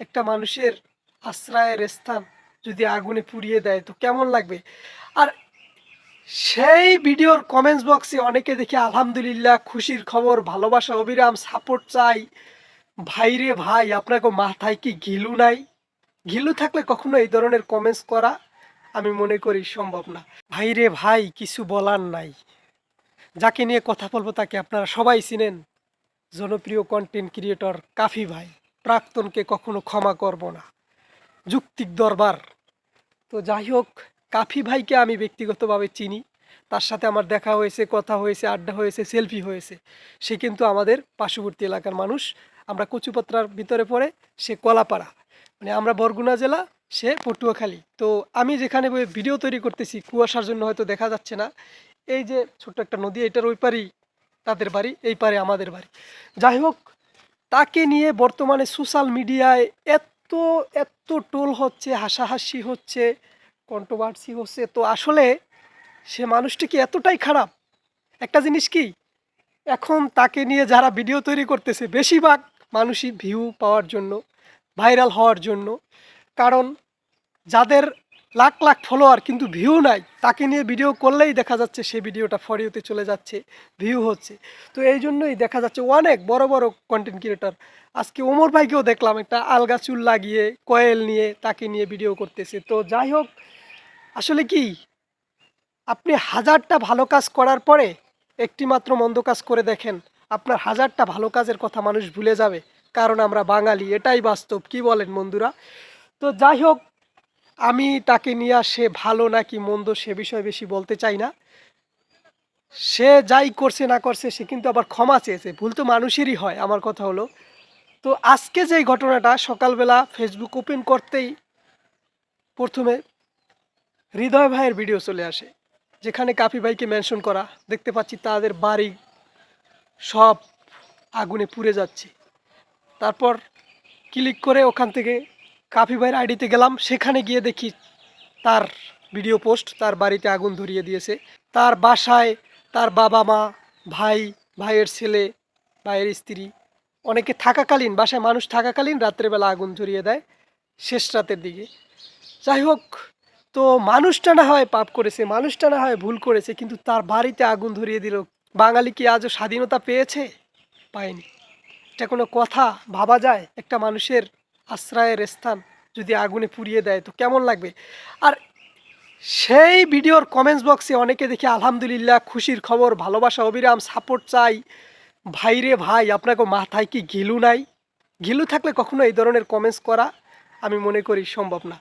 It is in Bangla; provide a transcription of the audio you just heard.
একটা মানুষের আশ্রয়ের স্থান যদি আগুনে পুড়িয়ে দেয়, তো কেমন লাগবে? আর সেই ভিডিওর কমেন্টস বক্সে অনেকে দেখি আলহামদুলিল্লাহ, খুশির খবর, ভালোবাসা, অবিরাম সাপোর্ট চাই। ভাইরে ভাই, আপনাকে মাথায় কি ঘিলু নাই? ঘিলু থাকলে কখনো এই ধরনের কমেন্টস করা আমি মনে করি সম্ভব না। ভাইরে ভাই, কিছু বলার নাই। যাকে নিয়ে কথা বলব তাকে আপনারা সবাই চিনেন। জনপ্রিয় কন্টেন্ট ক্রিয়েটর কাফি ভাই। প্রাক্তনকে কখনো ক্ষমা করব না। যুক্তিক দরবার। তো যাই হোক, কাফি ভাইকে আমি ব্যক্তিগতভাবে চিনি। তার সাথে আমার দেখা হয়েছে, কথা হয়েছে, আড্ডা হয়েছে, সেলফি হয়েছে। সে কিন্তু আমাদের পার্শ্ববর্তী এলাকার মানুষ। আমরা কচুপত্রার ভিতরে পড়ে সে কলাপাড়া। মানে আমরা বরগুনা জেলা, সে পটুয়াখালী। তো আমি যেখানে ভিডিও তৈরি করতেছি, কুয়াশার জন্য হয়তো দেখা যাচ্ছে না। এই যে ছোট্ট একটা নদী, এটার ওই পারেই তাদের বাড়ি, এই পারে আমাদের বাড়ি। যাই হোক তাকে নিয়ে বর্তমানে সোশ্যাল মিডিয়ায় এত এত টোল হচ্ছে, হাসাহাসি হচ্ছে কন্ট্রোভার্সি হচ্ছে। তো আসলে সে মানুষটি কি এতটাই খারাপ? একটা জিনিস কি? এখন তাকে নিয়ে যারা ভিডিও তৈরি করতেছে, বেশিরভাগ মানুষই ভিউ পাওয়ার জন্য ভাইরাল হওয়ার জন্য। কারণ যাদের লাখ লাখ ফলোয়ার কিন্তু ভিউ নাই। তাকে নিয়ে ভিডিও করলেই দেখা যাচ্ছে সে ভিডিওটা ফরিওতে চলে যাচ্ছে ভিউ হচ্ছে। তো এই জন্যই দেখা যাচ্ছে অনেক বড় বড় কন্টেন্ট ক্রিয়েটর আজকে ওমর ভাইকেও দেখলাম একটা আলগা চুল লাগিয়ে কয়েল নিয়ে তাকে নিয়ে ভিডিও করতেছে। তো যাই হোক, আসলে কি, আপনি হাজারটা ভালো কাজ করার পরে একটি মাত্র মন্দ কাজ করে দেখেন, আপনার হাজারটা ভালো কাজের কথা মানুষ ভুলে যাবে, কারণ আমরা বাঙালি, এটাই বাস্তব, কি বলেন বন্ধুরা? তো যাই হোক আমি তাকে নিয়ে সে ভালো নাকি মন্দ সে বিষয়ে বেশি বলতে চাই না। সে যাই করছে না করছে, সে কিন্তু আবার ক্ষমা চেয়েছে। ভুল তো মানুষেরই হয়, আমার কথা হলো। তো আজকে যে ঘটনাটা সকালবেলা ফেসবুক ওপেন করতেই প্রথমে হৃদয় ভাইয়ের ভিডিও চলে আসে, যেখানে কাফি ভাইকে মেনশন করা। দেখতে পাচ্ছি তাদের বাড়ি সব আগুনে পুড়ে যাচ্ছে। তারপর ক্লিক করে ওখান থেকে কাফি ভাইয়ের আইডিতে গেলাম, সেখানে গিয়ে দেখি তার ভিডিও পোস্ট, তার বাড়িতে আগুন ধরিয়ে দিয়েছে। তার বাসায় তার বাবা মা, ভাই, ভাইয়ের ছেলে, ভাইয়ের স্ত্রী, অনেকে থাকাকালীন, বাসায় মানুষ থাকাকালীন রাত্রেবেলা আগুন ধরিয়ে দেয়, শেষ রাতের দিকে। যাই হোক, তো মানুষটা না হয় পাপ করেছে, মানুষটা না হয় ভুল করেছে, কিন্তু তার বাড়িতে আগুন ধরিয়ে দিল। বাঙালি কি আজও স্বাধীনতা পেয়েছে? পায়নি। এটা কোনো কথা ভাবা যায়? একটা মানুষের আশ্রয়ের স্থান যদি আগুনে পুড়িয়ে দেয়, তো কেমন লাগবে? আর সেই ভিডিওর কমেন্টস বক্সে অনেকে দেখি, আলহামদুলিল্লাহ, খুশির খবর, ভালোবাসা, অবিরাম সাপোর্ট চাই। ভাইরে ভাই, আপনাকে মাথায় কি ঘিলু নাই? ঘিলু থাকলে কখনো এই ধরনের কমেন্টস করা আমি মনে করি সম্ভব না।